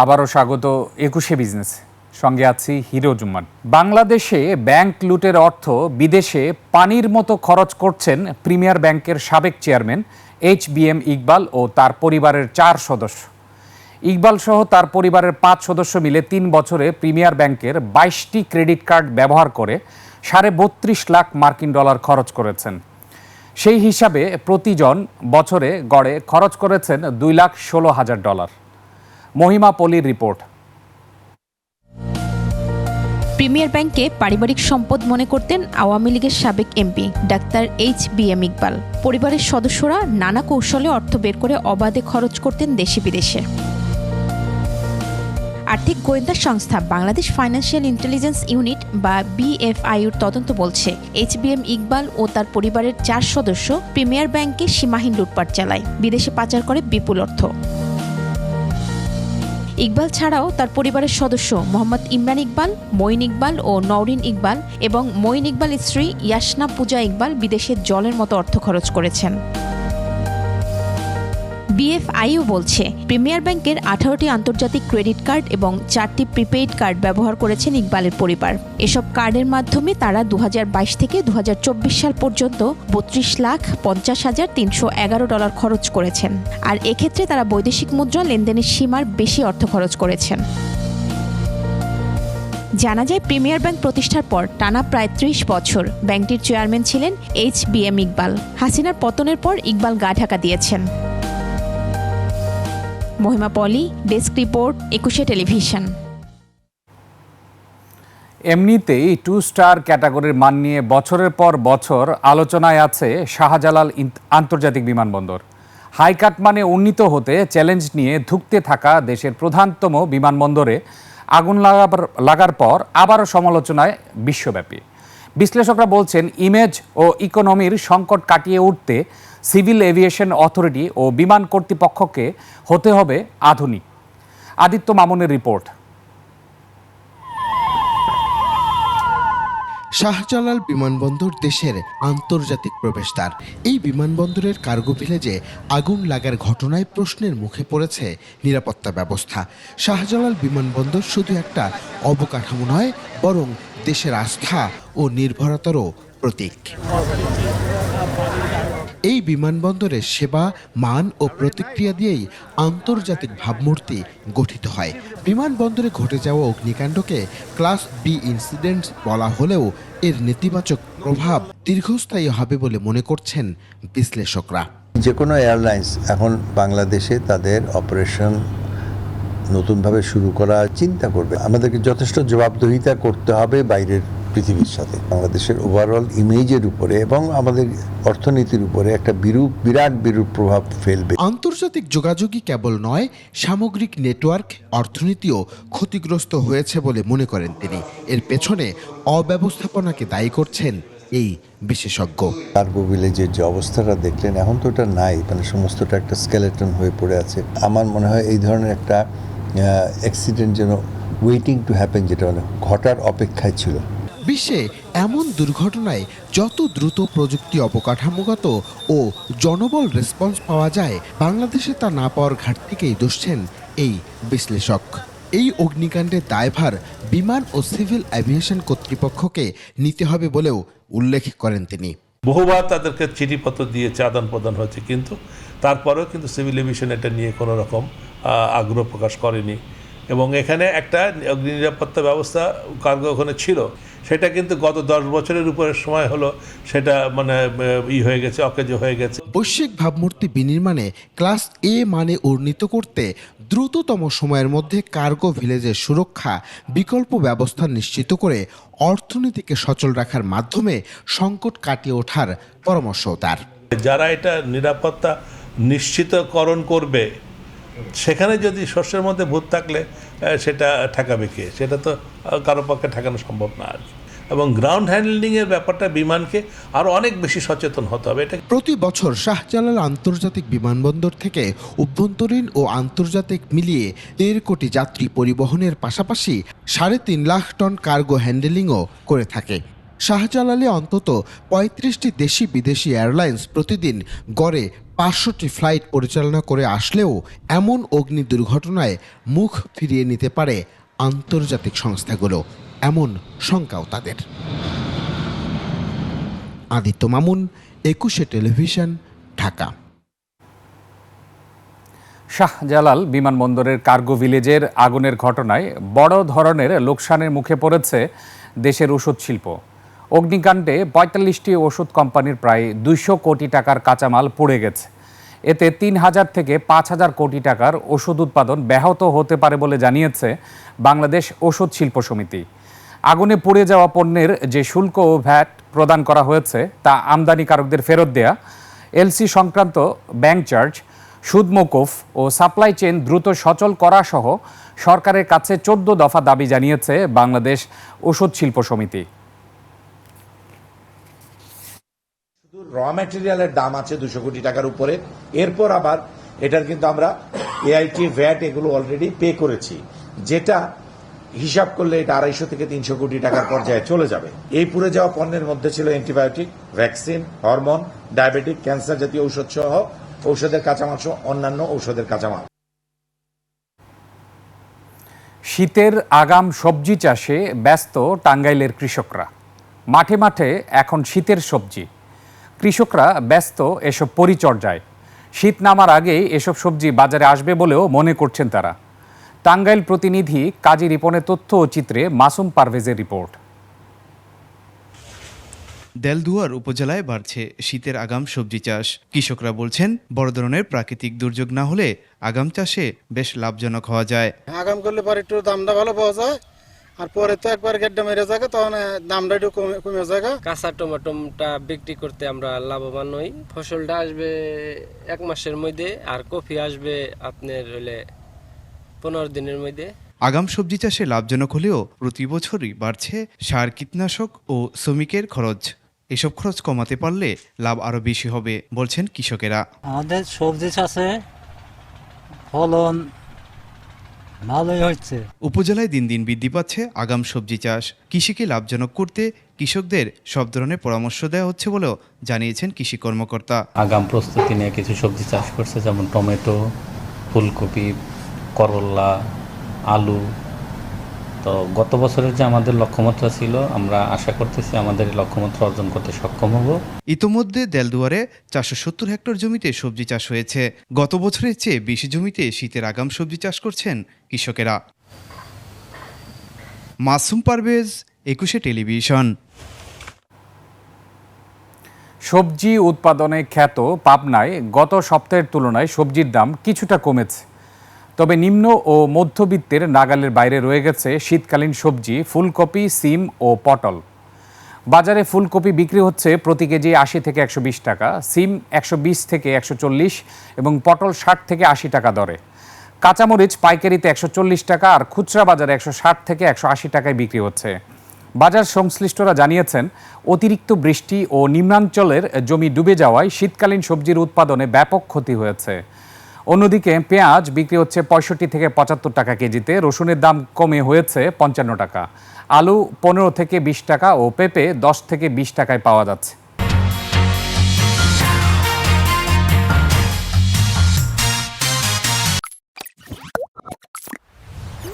আবারও স্বাগত একুশে বিজনেস। সঙ্গে আছি হিরো জুম্মান বাংলাদেশে ব্যাংক লুটের অর্থ বিদেশে পানির মতো খরচ করছেন প্রিমিয়ার ব্যাংকের সাবেক chairman H B M Iqbal ও তার পরিবারের চার সদস্য। ইকবাল সহ তার পরিবারের পাঁচ সদস্য মিলে তিন বছরে প্রিমিয়ার ব্যাংকের বাইশটি ক্রেডিট কার্ড ব্যবহার করে সাড়ে বত্রিশ লাখ মার্কিন ডলার খরচ করেছেন। সেই হিসাবে প্রতিজন বছরে গড়ে খরচ করেছেন দুই লাখ ষোলো হাজার ডলার। মহিমা পলির রিপোর্ট। প্রিমিয়ার ব্যাংকে পারিবারিক সম্পদ মনে করতেন আওয়ামী লীগের সাবেক MP doctor H B M Iqbal. পরিবারের সদস্যরা নানা কৌশলে অর্থ বের করে অবাধে খরচ করতেন দেশে বিদেশে। আর্থিক গোয়েন্দা সংস্থা বাংলাদেশ ফাইন্যান্সিয়াল ইন্টেলিজেন্স ইউনিট বা বিএফআইউর তদন্ত বলছে এইচবিএম ইকবাল ও তার পরিবারের চার সদস্য প্রিমিয়ার ব্যাংকে সীমাহীন লুটপাট চালায়, বিদেশে পাচার করে বিপুল অর্থ। ইকবাল ছাড়াও তার পরিবারের সদস্য মোহাম্মদ ইমরান ইকবাল, মঈন ইকবাল ও নওরিন ইকবাল এবং মঈন ইকবাল স্ত্রী ইয়াসনা পূজা ইকবাল বিদেশে জলের মতো অর্থ খরচ করেছেন। বিএফআইও বলছে, প্রিমিয়ার ব্যাংকের আঠারোটি আন্তর্জাতিক ক্রেডিট কার্ড এবং চারটি প্রিপেইড কার্ড ব্যবহার করেছেন ইকবালের পরিবার। এসব কার্ডের মাধ্যমে তারা দু হাজার বাইশ থেকে দু হাজার চব্বিশ সাল পর্যন্ত বত্রিশ লাখ পঞ্চাশ হাজার তিনশো এগারো ডলার খরচ করেছেন। আর এক্ষেত্রে তারা বৈদেশিক মুদ্রা লেনদেনের সীমার বেশি অর্থ খরচ করেছেন। জানা যায়, প্রিমিয়ার ব্যাংক প্রতিষ্ঠার পর টানা প্রায় ত্রিশ বছর ব্যাংকটির চেয়ারম্যান ছিলেন এইচ বি এম ইকবাল। হাসিনার পতনের পর ইকবাল গা ঢাকা দিয়েছেন। Mahima Poli, desk report, Ekushey television. এমনিতেই টু স্টার ক্যাটাগরির মান নিয়ে বছরের পর বছর আলোচনায় আছে শাহজালাল আন্তর্জাতিক বিমানবন্দর। হাইকাট মানে উন্নীত হতে চ্যালেঞ্জ নিয়ে ধুঁকতে থাকা দেশের প্রধানতম বিমানবন্দরে আগুন লাগার পর আবারও সমালোচনায় বিশ্বব্যাপী। বিশ্লেষকরা বলছেন ইমেজ ও ইকোনমির সংকট কাটিয়ে উঠতে সিভিল এভিয়েশন অথরিটি ও বিমান কর্তৃপক্ষকে হতে হবে আধুনিক। আদিত্য মামুনের রিপোর্ট। শাহজালাল বিমানবন্দর দেশের আন্তর্জাতিক প্রবেশদ্বার। এই বিমানবন্দরের কার্গো ভিলেজে আগুন লাগার ঘটনায় প্রশ্নের মুখে পড়েছে নিরাপত্তা ব্যবস্থা। শাহজালাল বিমানবন্দর শুধু একটা অবকাঠামো নয়, বরং দেশের আস্থা ও নির্ভরতারও প্রতীক। এই বিমানবন্দরের সেবা, মান ও প্রতিক্রিয়া দিয়েই আন্তর্জাতিক ভাবমূর্তি গঠিত হয়। বিমানবন্দরে ঘটে যাওয়া অগ্নিকাণ্ডকে ক্লাস বি ইনসিডেন্ট বলা হলেও এর নেতিবাচক প্রভাব দীর্ঘস্থায়ী হবে বলে মনে করছেন বিশ্লেষকরা। যে কোনো এয়ারলাইন্স এখন বাংলাদেশে তাদের অপারেশন নতুনভাবে শুরু করা চিন্তা করবে। আমাদেরকে যথেষ্ট জবাবদহিতা করতে হবে বাইরের পৃথিবীর সাথে। বাংলাদেশের ওভারঅল ইমেজের উপরে এবং আমাদের অর্থনীতির উপরে একটা বিরূপ বিরাট বিরূপ প্রভাব ফেলবে। আন্তর্জাতিক যোগাযোগই কেবল নয় সামগ্রিক নেটওয়ার্ক অর্থনীতিও ক্ষতিগ্রস্ত হয়েছে বলে মনে করেন তিনি। এর পেছনে অব্যবস্থাপনাকে দায়ী করছেন এই বিশেষজ্ঞ। কার্গো ভিলেজের যে অবস্থাটা দেখলেন এখন তো ওটা নাই। মানে সমস্তটা একটা স্কেলেটন হয়ে পড়ে আছে। আমার মনে হয় এই ধরনের একটা অ্যাক্সিডেন্ট যেন ওয়েটিং টু হ্যাপেন যেটা মানে ঘটার অপেক্ষায় ছিল। বিশ্বে এমন দুর্ঘটনায় যত দ্রুত প্রযুক্তি অবকাঠামোগত ও জনবল রেসপন্স পাওয়া যায় বাংলাদেশে তা না পাওয়ার ঘাটতিকেই দুষছেন এই বিশ্লেষক। এই অগ্নিকাণ্ডের দায়ভার বিমান ও সিভিল অ্যাভিয়েশন কর্তৃপক্ষকে নিতে হবে বলেও উল্লেখ করেন তিনি। বহুবার তাদেরকে চিঠিপত্র দিয়েছে আদান প্রদান হয়েছে কিন্তু তারপরেও কিন্তু সিভিল এভিয়েশন এটা নিয়ে কোনো রকম আগ্রহ প্রকাশ করেনি। এবং এখানে একটা অগ্নি নিরাপত্তা ব্যবস্থা কার্গো ওখানে ছিল। সেটা কিন্তু গত দশ বছরের উপরে সময় হলো। সেটা মানে ই হয়ে গেছে অকেজ হয়ে গেছে। বৈশ্বিক ভাবমূর্তি বিনির্মাণে ক্লাস এ মানে উন্নীত করতে দ্রুততম সময়ের মধ্যে কার্গো ভিলেজের সুরক্ষা বিকল্প ব্যবস্থা নিশ্চিত করে অর্থনীতিকে সচল রাখার মাধ্যমে সংকট কাটিয়ে ওঠার পরামর্শ তার। যারা এটা নিরাপত্তা নিশ্চিতকরণ করবে সেখানে যদি শস্যের মধ্যে ভূত থাকলে সেটা ঠেকাবে কে? সেটা তো কারও পক্ষে ঠেকানো সম্ভব না আর। এবং গ্রাউন্ড হ্যান্ডলিংয়ের ব্যাপারটা বিমানকে আরও অনেক বেশি সচেতন হতে হবে। এটা প্রতি বছর শাহজালাল আন্তর্জাতিক বিমানবন্দর থেকে অভ্যন্তরীণ ও আন্তর্জাতিক মিলিয়ে দেড় কোটি যাত্রী পরিবহনের পাশাপাশি সাড়ে তিন লাখ টন কার্গো হ্যান্ডেলিংও করে থাকে। শাহজালালে অন্তত পঁয়ত্রিশটি দেশি বিদেশি এয়ারলাইন্স প্রতিদিন গড়ে পাঁচশোটি ফ্লাইট পরিচালনা করে আসলেও এমন অগ্নি দুর্ঘটনায় মুখ ফিরিয়ে নিতে পারে আন্তর্জাতিক সংস্থাগুলো। এমন শঙ্কাও তাদের। আদিত্য মামুন, একুশে টেলিভিশন, ঢাকা। শাহজালাল বিমানবন্দরের কার্গো ভিলেজের আগুনের ঘটনায় বড় ধরনের লোকসানের মুখে পড়েছে দেশের ওষুধ শিল্প। অগ্নিকাণ্ডে পঁয়তাল্লিশটি ওষুধ কোম্পানির প্রায় দুইশো কোটি টাকার কাঁচামাল পুড়ে গেছে। এতে তিন হাজার থেকে পাঁচ হাজার কোটি টাকার ওষুধ উৎপাদন ব্যাহত হতে পারে বলে জানিয়েছে বাংলাদেশ ওষুধ শিল্প সমিতি। আগুনে পুড়ে যাওয়া পণ্যের যে শুল্ক ও ভ্যাট প্রদান করা হয়েছে তা আমদানিকারকদের ফেরত দেয়া, এলসি সংক্রান্ত ব্যাংক চার্জ, সুদ মৌকুফ ও সাপ্লাই চেন দ্রুত সচল করা সহ সরকারের কাছে চোদ্দ দফা দাবি জানিয়েছে বাংলাদেশ ওষুধ শিল্প সমিতি। র ম্যাটেরিয়ালের দাম আছে দুশো কোটি টাকার উপরে। এরপর আবার এটার কিন্তু আমরা এআইটি ভ্যাট এগুলো অলরেডি পে করেছি, যেটা হিসাব করলে এটা আড়াইশো থেকে তিনশো কোটি টাকার পর্যায়ে চলে যাবে। এই পুড়ে যাওয়া পণ্যের মধ্যে ছিল antibiotic vaccine hormone diabetic cancer জাতীয় ঔষধ সহ ঔষধের কাঁচামাল সহ অন্যান্য ঔষধের কাঁচামাল। শীতের আগাম সবজি চাষে ব্যস্ত টাঙ্গাইলের কৃষকরা। মাঠে মাঠে এখন শীতের সবজি। কৃষকরা ব্যস্ত এসব পরিচর্যায়। শীত নামার আগেই এসব সবজি বাজারে আসবে বলেও মনে করছেন তারা। টাঙ্গাইল প্রতিনিধি কাজী রিপনের তথ্য ও চিত্রে মাসুম পারভেজের রিপোর্ট। দেলদুয়ার উপজেলায় বাড়ছে শীতের আগাম সবজি চাষ। কৃষকরা বলছেন বড় ধরনের প্রাকৃতিক দুর্যোগ না হলে আগাম চাষে বেশ লাভজনক হওয়া যায়। আগাম করলে পরে একটু দামটা ভালো পাওয়া যায়। আর পরে তো একবার গেটটা মেরে যায় তখন দামটা একটু কমে কমে যায় কাঁচা টমেটোটা বিক্রি করতে আমরা লাভবান হই ফসলটা আসবে এক মাসের মধ্যে আর কফি আসবে আপনার হলে পনেরো দিনের মধ্যে। আগাম সবজি চাষে লাভজনক হলেও প্রতি বছরই বাড়ছে সার কীটনাশক ও শ্রমিকের খরচ। এসব খরচ কমাতে পারলে লাভ আরও বেশি হবে বলছেন কৃষকেরা। আমাদের সবজি চাষে ফলন ভালোই হচ্ছে। উপজেলায় দিন দিন বৃদ্ধি পাচ্ছে আগাম সবজি চাষ। কৃষিকে লাভজনক করতে কৃষকদের সব ধরনের পরামর্শ দেওয়া হচ্ছে বলেও জানিয়েছেন কৃষি কর্মকর্তা। আগাম প্রস্তুতি নিয়ে কিছু সবজি চাষ করছে যেমন টমেটো ফুলকপি করলা আলু তো গত বছরের যে আমাদের লক্ষ্যমাত্রা ছিল আমরা আশা করতেছি আমাদের লক্ষ্যমাত্রা অর্জন করতে সক্ষম হব। ইতোমধ্যে দেলদুয়ারে চারশো সত্তর হেক্টর জমিতে সবজি চাষ হয়েছে। গত বছরের চেয়ে বেশি জমিতে শীতের আগাম সবজি চাষ করছেন কৃষকেরা। মাসুম পারভেজ একুশে টেলিভিশন। সবজি উৎপাদনে খ্যাত পাবনায় গত সপ্তাহের তুলনায় সবজির দাম কিছুটা কমেছে। তবে নিম্ন ও মধ্যবিত্তের নাগালের বাইরে রয়ে গেছে শীতকালীন সবজি, ফুলকপি, সিম ও পটল। বাজারে ফুলকপি বিক্রি হচ্ছে প্রতি কেজি আশি থেকে একশো বিশ টাকা, সিম একশো বিশ থেকে একশো চল্লিশ এবং পটল ষাট থেকে আশি টাকা দরে। কাঁচামরিচ পাইকারিতে একশো চল্লিশ টাকা আর খুচরা বাজারে একশো ষাট থেকে একশো আশি টাকায় বিক্রি হচ্ছে। বাজার সংশ্লিষ্টরা জানিয়েছেন, অতিরিক্ত বৃষ্টি ও নিম্নাঞ্চলের জমি ডুবে যাওয়ায় শীতকালীন সবজির উৎপাদনে ব্যাপক ক্ষতি হয়েছে। অন্যদিকে পেঁয়াজ বিক্রি হচ্ছে পঁয়ষট্টি থেকে পঁচাত্তর টাকা কেজিতে, রসুনের দাম কমে হয়েছে পঞ্চান্ন টাকা। আলু পনেরো থেকে বিশ টাকা ও পেঁপে দশ থেকে বিশ টাকায় পাওয়া যাচ্ছে।